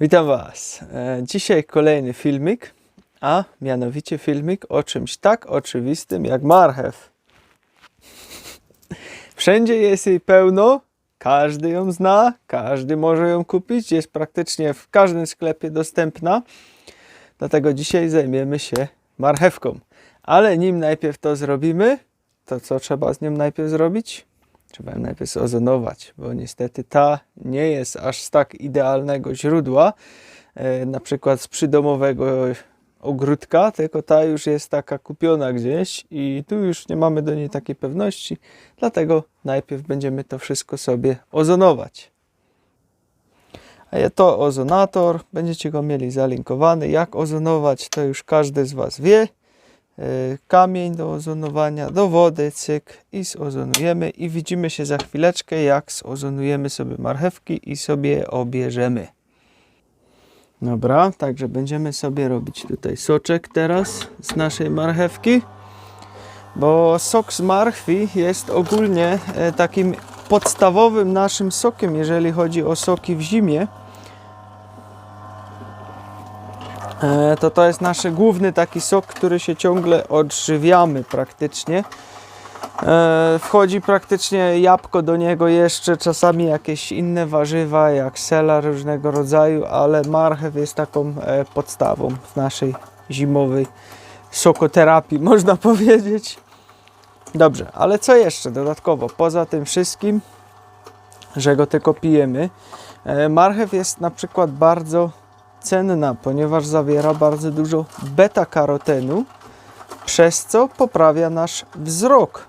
Witam Was. E, Dzisiaj kolejny filmik, a mianowicie filmik o czymś tak oczywistym jak marchew. Wszędzie jest jej pełno, każdy ją zna, każdy może ją kupić, jest praktycznie w każdym sklepie dostępna. Dlatego dzisiaj zajmiemy się marchewką. Ale nim najpierw to zrobimy, to co trzeba z nią najpierw zrobić? Trzeba najpierw zozonować, bo niestety ta nie jest aż z tak idealnego źródła, e, na przykład z przydomowego ogródka, tylko ta już jest taka kupiona gdzieś i tu już nie mamy do niej takiej pewności, dlatego najpierw będziemy to wszystko sobie ozonować. A to ozonator, będziecie go mieli zalinkowany. Jak ozonować, to już każdy z Was wie. E, Kamień do ozonowania, do wody, cyk i zozonujemy. I widzimy się za chwileczkę, jak zozonujemy sobie marchewki i sobie obierzemy. Dobra, także będziemy sobie robić tutaj soczek teraz z naszej marchewki. Bo sok z marchwi jest ogólnie e, takim podstawowym naszym sokiem, jeżeli chodzi o soki w zimie. E, to to jest nasz główny taki sok, który się ciągle odżywiamy praktycznie. E, Wchodzi praktycznie jabłko do niego jeszcze, czasami jakieś inne warzywa, jak sela różnego rodzaju, ale marchew jest taką e, podstawą w naszej zimowej sokoterapii, można powiedzieć. Dobrze, ale co jeszcze dodatkowo? Poza tym wszystkim, że go tylko pijemy, e, marchew jest na przykład bardzo cenna, ponieważ zawiera bardzo dużo beta-karotenu, przez co poprawia nasz wzrok.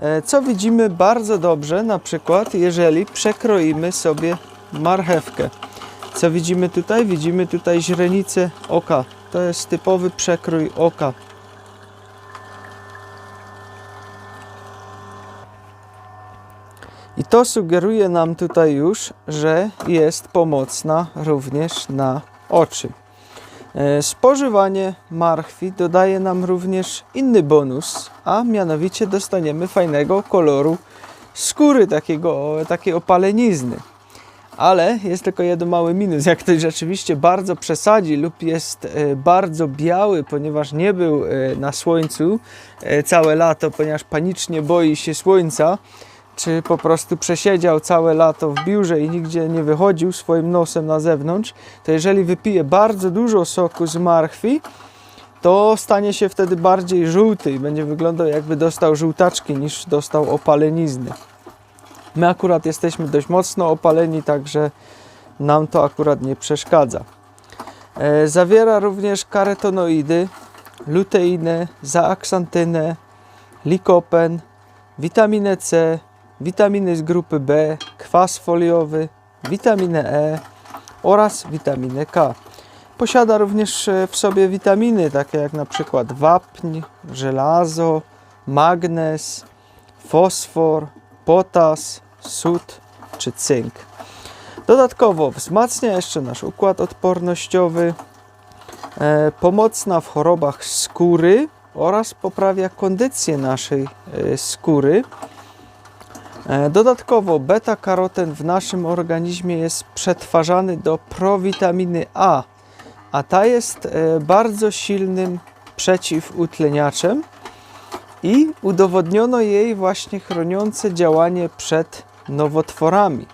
E, Co widzimy bardzo dobrze, na przykład jeżeli przekroimy sobie marchewkę. Co widzimy tutaj? Widzimy tutaj źrenicę oka. To jest typowy przekrój oka. I to sugeruje nam tutaj już, że jest pomocna również na oczy. E, Spożywanie marchwi dodaje nam również inny bonus, a mianowicie dostaniemy fajnego koloru skóry, takiego, takiej opalenizny. Ale jest tylko jeden mały minus. Jak ktoś rzeczywiście bardzo przesadzi lub jest e, bardzo biały, ponieważ nie był e, na słońcu całe lato, ponieważ panicznie boi się słońca, czy po prostu przesiedział całe lato w biurze i nigdzie nie wychodził swoim nosem na zewnątrz, to jeżeli wypije bardzo dużo soku z marchwi, to stanie się wtedy bardziej żółty i będzie wyglądał jakby dostał żółtaczki niż dostał opalenizny. My akurat jesteśmy dość mocno opaleni, także nam to akurat nie przeszkadza. E, zawiera również karotenoidy, luteinę, zaaksantynę, likopen, witaminę C, witaminy z grupy B, kwas foliowy, witaminę E oraz witaminę K. Posiada również e, w sobie witaminy takie jak na przykład wapń, żelazo, magnez, fosfor, potas, sód czy cynk. Dodatkowo wzmacnia jeszcze nasz układ odpornościowy, e, pomocna w chorobach skóry oraz poprawia kondycję naszej e, skóry. E, Dodatkowo beta-karoten w naszym organizmie jest przetwarzany do prowitaminy A, a ta jest e, bardzo silnym przeciwutleniaczem i udowodniono jej właśnie chroniące działanie przed nowotworami.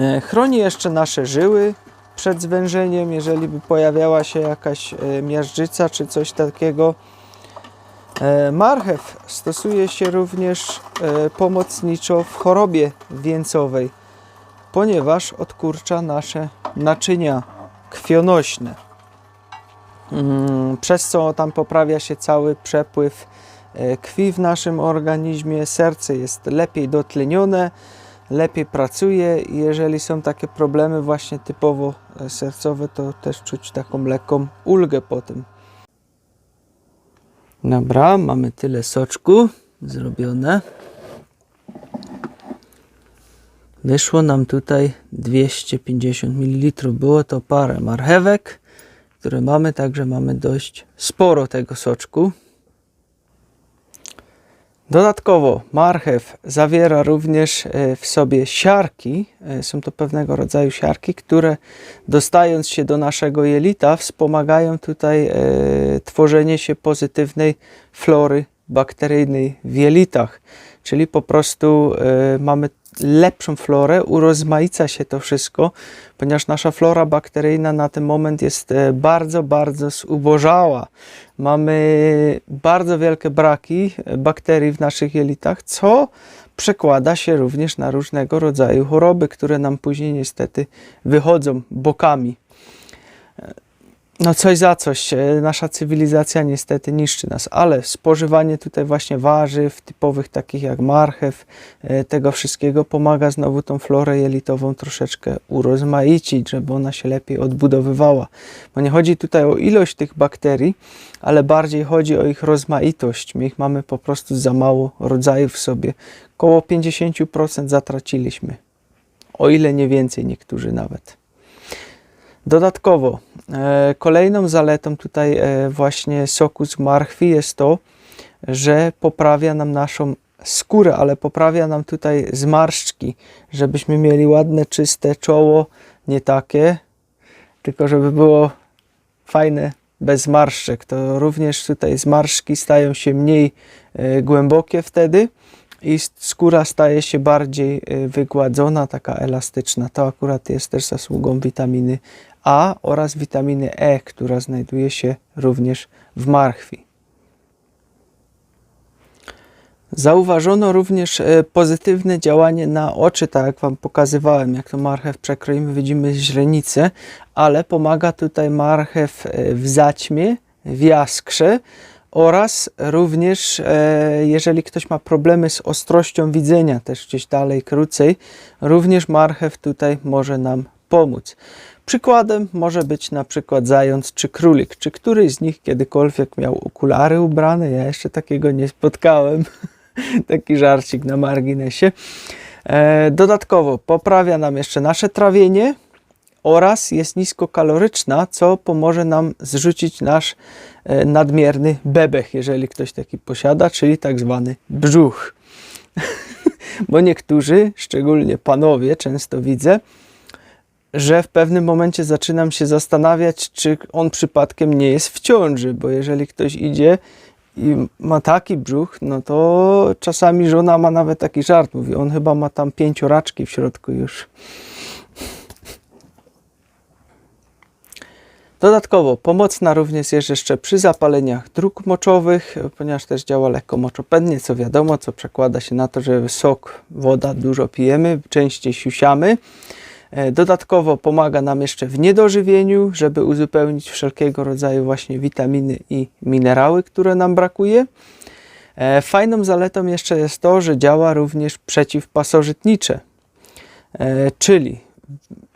E, Chroni jeszcze nasze żyły przed zwężeniem, jeżeli by pojawiała się jakaś miażdżyca czy coś takiego. E, Marchew stosuje się również e, pomocniczo w chorobie wieńcowej, ponieważ odkurcza nasze naczynia krwionośne. Mm, Przez co tam poprawia się cały przepływ e, krwi w naszym organizmie, serce jest lepiej dotlenione, lepiej pracuje i jeżeli są takie problemy właśnie typowo sercowe, to też czuć taką lekką ulgę po tym. Dobra, mamy tyle soczku zrobione. Wyszło nam tutaj 250 ml. Było to parę marchewek, które mamy, także mamy dość sporo tego soczku. Dodatkowo marchew zawiera również e, w sobie siarki. E, Są to pewnego rodzaju siarki, które dostając się do naszego jelita wspomagają tutaj e, tworzenie się pozytywnej flory bakteryjnej w jelitach. Czyli po prostu mamy lepszą florę, urozmaica się to wszystko, ponieważ nasza flora bakteryjna na ten moment jest e, bardzo, bardzo zubożała. Mamy bardzo wielkie braki e, bakterii w naszych jelitach, co przekłada się również na różnego rodzaju choroby, które nam później niestety wychodzą bokami. No coś za coś, e, nasza cywilizacja niestety niszczy nas, ale spożywanie tutaj właśnie warzyw typowych takich jak marchew, e, tego wszystkiego pomaga znowu tą florę jelitową troszeczkę urozmaicić, żeby ona się lepiej odbudowywała. Bo nie chodzi tutaj o ilość tych bakterii, ale bardziej chodzi o ich rozmaitość. My ich mamy po prostu za mało rodzajów w sobie. Koło 50% zatraciliśmy, o ile nie więcej niektórzy nawet. Dodatkowo, e, kolejną zaletą tutaj e, właśnie soku z marchwi jest to, że poprawia nam naszą skórę, ale poprawia nam tutaj zmarszczki, żebyśmy mieli ładne, czyste czoło, nie takie, tylko żeby było fajne, bez zmarszczek. To również tutaj zmarszczki stają się mniej e, głębokie wtedy i skóra staje się bardziej wygładzona, taka elastyczna. To akurat jest też zasługą witaminy A oraz witaminy E, która znajduje się również w marchwi. Zauważono również e, pozytywne działanie na oczy, tak jak Wam pokazywałem, jak to marchew przekroimy, widzimy źrenicę, ale pomaga tutaj marchew e, w zaćmie, w jaskrze oraz również e, jeżeli ktoś ma problemy z ostrością widzenia, też gdzieś dalej, krócej, również marchew tutaj może nam pomóc. Przykładem może być na przykład zając czy królik. Czy któryś z nich kiedykolwiek miał okulary ubrane? Ja jeszcze takiego nie spotkałem. Taki żarcik na marginesie. E, dodatkowo poprawia nam jeszcze nasze trawienie oraz jest niskokaloryczna, co pomoże nam zrzucić nasz e, nadmierny bebech, jeżeli ktoś taki posiada, czyli tak zwany brzuch. Bo niektórzy, szczególnie panowie, często widzę, że w pewnym momencie zaczynam się zastanawiać, czy on przypadkiem nie jest w ciąży, bo jeżeli ktoś idzie i ma taki brzuch, no to czasami żona ma nawet taki żart, mówi, on chyba ma tam pięcioraczki w środku już. Dodatkowo pomocna również jest jeszcze przy zapaleniach dróg moczowych, ponieważ też działa lekko moczopędnie, co wiadomo, co przekłada się na to, że sok, woda dużo pijemy, częściej siusiamy. E, Dodatkowo pomaga nam jeszcze w niedożywieniu, żeby uzupełnić wszelkiego rodzaju właśnie witaminy i minerały, które nam brakuje. E, Fajną zaletą jeszcze jest to, że działa również przeciwpasożytnicze. E, Czyli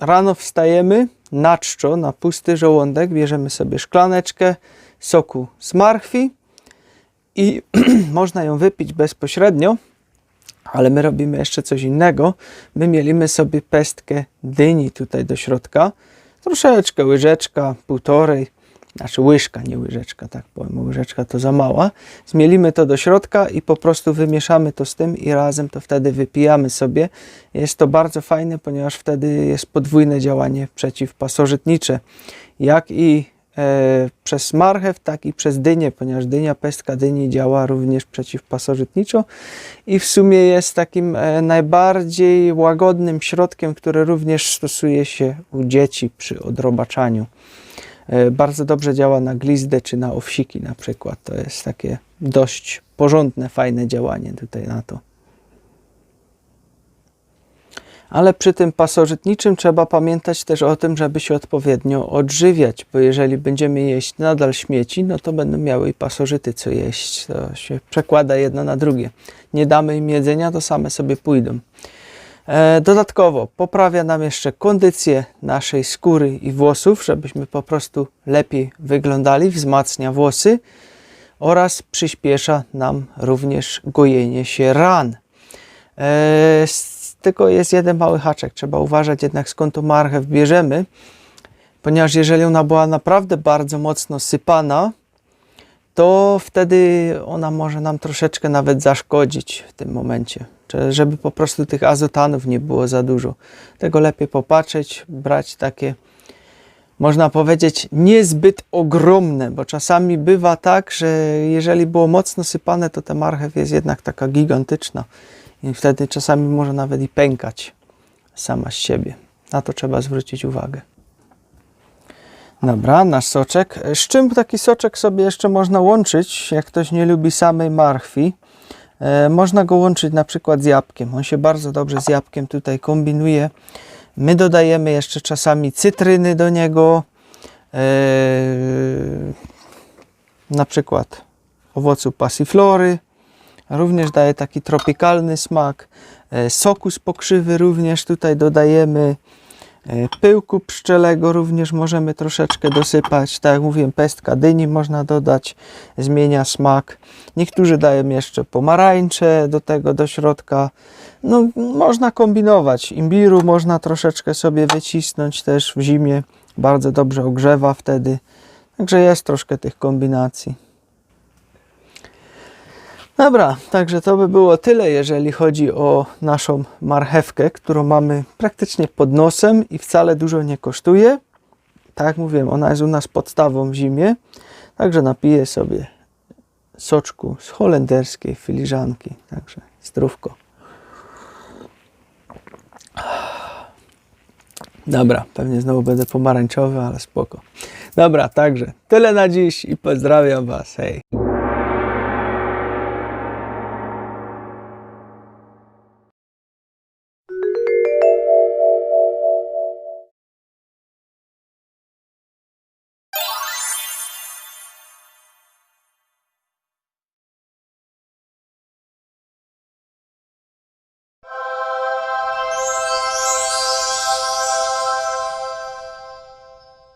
rano wstajemy na czczo, na pusty żołądek, bierzemy sobie szklaneczkę soku z marchwi i można ją wypić bezpośrednio, ale my robimy jeszcze coś innego. My mielimy sobie pestkę dyni tutaj do środka, troszeczkę, łyżeczka, półtorej, znaczy łyżka, nie łyżeczka, tak powiem, łyżeczka to za mała. Zmielimy to do środka i po prostu wymieszamy to z tym i razem to wtedy wypijamy sobie. Jest to bardzo fajne, ponieważ wtedy jest podwójne działanie przeciwpasożytnicze, jak i przez marchew, tak i przez dynię, ponieważ dynia, pestka dyni działa również przeciwpasożytniczo i w sumie jest takim e, najbardziej łagodnym środkiem, który również stosuje się u dzieci przy odrobaczaniu. E, Bardzo dobrze działa na glizdę czy na owsiki na przykład. To jest takie dość porządne, fajne działanie tutaj na to. Ale przy tym pasożytniczym trzeba pamiętać też o tym, żeby się odpowiednio odżywiać, bo jeżeli będziemy jeść nadal śmieci, no to będą miały i pasożyty co jeść. To się przekłada jedno na drugie. Nie damy im jedzenia, to same sobie pójdą. E, Dodatkowo poprawia nam jeszcze kondycję naszej skóry i włosów, żebyśmy po prostu lepiej wyglądali, wzmacnia włosy oraz przyspiesza nam również gojenie się ran. E, Tylko jest jeden mały haczek. Trzeba uważać jednak skąd tą marchew bierzemy, ponieważ jeżeli ona była naprawdę bardzo mocno sypana, to wtedy ona może nam troszeczkę nawet zaszkodzić w tym momencie. Żeby po prostu tych azotanów nie było za dużo. Tego lepiej popatrzeć, brać takie, można powiedzieć, niezbyt ogromne, bo czasami bywa tak, że jeżeli było mocno sypane, to ta marchew jest jednak taka gigantyczna i wtedy czasami może nawet i pękać sama z siebie. Na to trzeba zwrócić uwagę. Dobra, nasz soczek. Z czym taki soczek sobie jeszcze można łączyć, jak ktoś nie lubi samej marchwi? E, można go łączyć na przykład z jabłkiem. On się bardzo dobrze z jabłkiem tutaj kombinuje. My dodajemy jeszcze czasami cytryny do niego. E, na przykład owocu passiflory. Również daje taki tropikalny smak. E, soku z pokrzywy również tutaj dodajemy. E, Pyłku pszczelego również możemy troszeczkę dosypać. Tak jak mówiłem, pestka dyni można dodać, zmienia smak. Niektórzy dają jeszcze pomarańcze do tego, do środka. No, można kombinować. Imbiru można troszeczkę sobie wycisnąć też w zimie. Bardzo dobrze ogrzewa wtedy. Także jest troszkę tych kombinacji. Dobra, także to by było tyle, jeżeli chodzi o naszą marchewkę, którą mamy praktycznie pod nosem i wcale dużo nie kosztuje. Tak jak mówiłem, ona jest u nas podstawą w zimie, także napiję sobie soczku z holenderskiej filiżanki, także zdrówko. Dobra, pewnie znowu będę pomarańczowy, ale spoko. Dobra, także tyle na dziś i pozdrawiam Was. Hej.